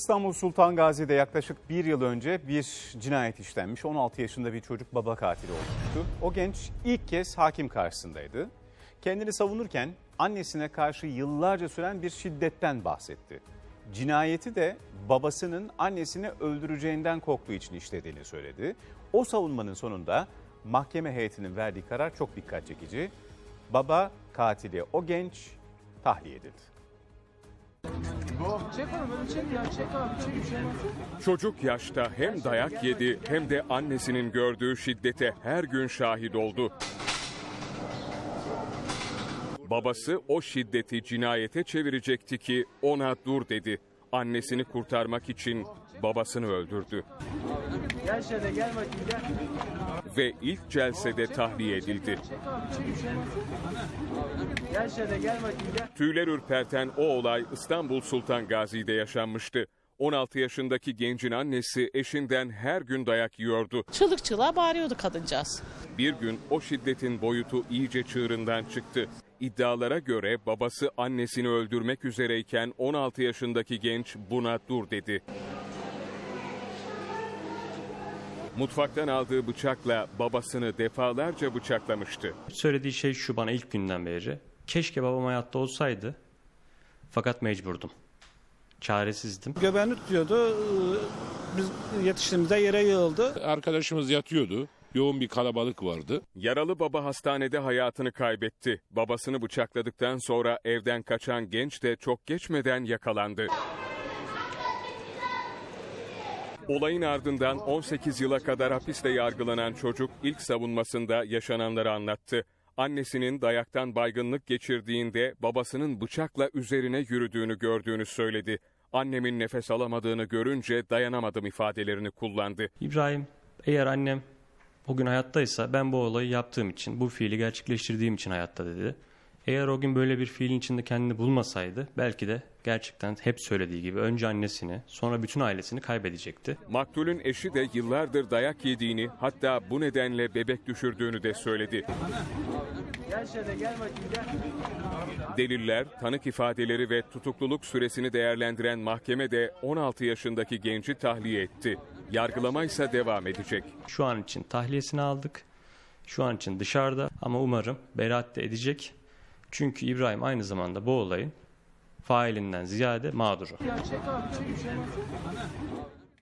İstanbul Sultan Gazi'de yaklaşık bir yıl önce bir cinayet işlenmiş. 16 yaşında bir çocuk baba katili olmuştu. O genç ilk kez hakim karşısındaydı. Kendini savunurken annesine karşı yıllarca süren bir şiddetten bahsetti. Cinayeti de babasının annesini öldüreceğinden korktuğu için işlediğini söyledi. O savunmanın sonunda mahkeme heyetinin verdiği karar çok dikkat çekici. Baba katili o genç tahliye edildi. Çocuk yaşta hem dayak yedi hem de annesinin gördüğü şiddete her gün şahit oldu. Babası o şiddeti cinayete çevirecekti ki ona dur dedi. Annesini kurtarmak için babasını öldürdü Gel şöyle gel bakayım gel. ve ilk celsede tahliye edildi. Gel şöyle gel bakayım gel. Tüyler ürperten o olay İstanbul Sultan Gazi'de yaşanmıştı. 16 yaşındaki gencin annesi eşinden her gün dayak yiyordu. Çığlık çığlığa bağırıyordu kadıncağız. Bir gün o şiddetin boyutu iyice çığırından çıktı. İddialara göre babası annesini öldürmek üzereyken 16 yaşındaki genç buna dur dedi. Mutfaktan aldığı bıçakla babasını defalarca bıçaklamıştı. Söylediği şey şu bana ilk günden beri. Keşke babam hayatta olsaydı. Fakat mecburdum. Çaresizdim. Göbeğini tutuyordu. Ee, Biz yetiştiğimizde yere yığıldı. Arkadaşımız yatıyordu. Yoğun bir kalabalık vardı. Yaralı baba hastanede hayatını kaybetti. Babasını bıçakladıktan sonra evden kaçan genç de çok geçmeden yakalandı. Olayın ardından 18 yıla kadar hapiste yargılanan çocuk ilk savunmasında yaşananları anlattı. Annesinin dayaktan baygınlık geçirdiğinde babasının bıçakla üzerine yürüdüğünü gördüğünü söyledi. Annemin nefes alamadığını görünce dayanamadım ifadelerini kullandı. İbrahim eğer annem o gün hayattaysa ben bu olayı yaptığım için, bu fiili gerçekleştirdiğim için hayatta dedi. Eğer o gün böyle bir fiilin içinde kendini bulmasaydı belki de gerçekten hep söylediği gibi önce annesini sonra bütün ailesini kaybedecekti. Maktulün eşi de yıllardır dayak yediğini hatta bu nedenle bebek düşürdüğünü de söyledi. Gel şöyle gel bakayım gel. Deliller, tanık ifadeleri ve tutukluluk süresini değerlendiren mahkeme de 16 yaşındaki genci tahliye etti. Yargılama ise devam edecek. Şu an için tahliyesini aldık. Şu an için dışarıda ama umarım beraat de edecek. Çünkü İbrahim aynı zamanda bu olayın failinden ziyade mağduru.